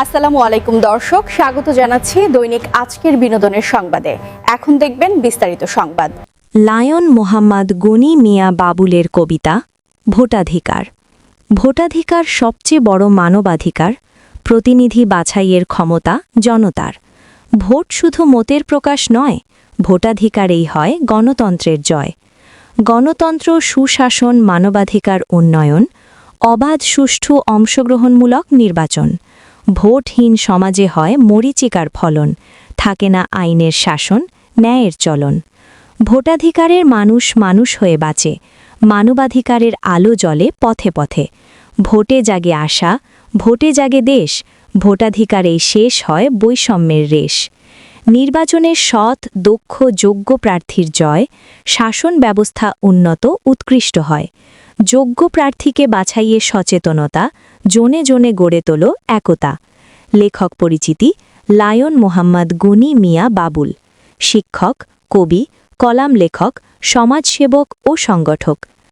আসসালামু আলাইকুম দর্শক, স্বাগত জানাচ্ছি দৈনিক আজকের বিনোদনের সংবাদে। এখন দেখবেন বিস্তারিত সংবাদ। লায়ন মোহাম্মদ গনি মিয়া বাবুলের কবিতা, ভোটাধিকার। ভোটাধিকার সবচেয়ে বড় মানবাধিকার, প্রতিনিধি বাছাইয়ের ক্ষমতা, জনতার। ভোট শুধু মতের প্রকাশ নয়, ভোটাধিকারেই হয় গণতন্ত্রের জয়। গণতন্ত্র সুশাসন, মানবাধিকার উন্নয়ন, অবাধ সুষ্ঠু অংশগ্রহণমূলক নির্বাচন। ভোটহীন সমাজে হয় মরিচিকার ফলন, থাকে না আইনের শাসন, ন্যায়ের চলন। ভোটাধিকারের মানুষ মানুষ হয়ে বাঁচে, মানবাধিকারের আলো জলে পথে পথে। ভোটে জাগে আশা, ভোটে জাগে দেশ, ভোটাধিকারেই শেষ হয় বৈষম্যের রেশ। নির্বাচনের সৎ, দক্ষ, যোগ্য প্রার্থীর জয়, শাসন ব্যবস্থা উন্নত, উৎকৃষ্ট হয়। যোগ্য প্রার্থীকে বাছাইয়ে সচেতনতা, জোনে জোনে গড়ে তোল একতা। লেখক পরিচিতি, লায়ন মোহাম্মদ গনি মিয়া বাবুল। শিক্ষক, কবি, কলাম লেখক, সমাজসেবক ও সংগঠক।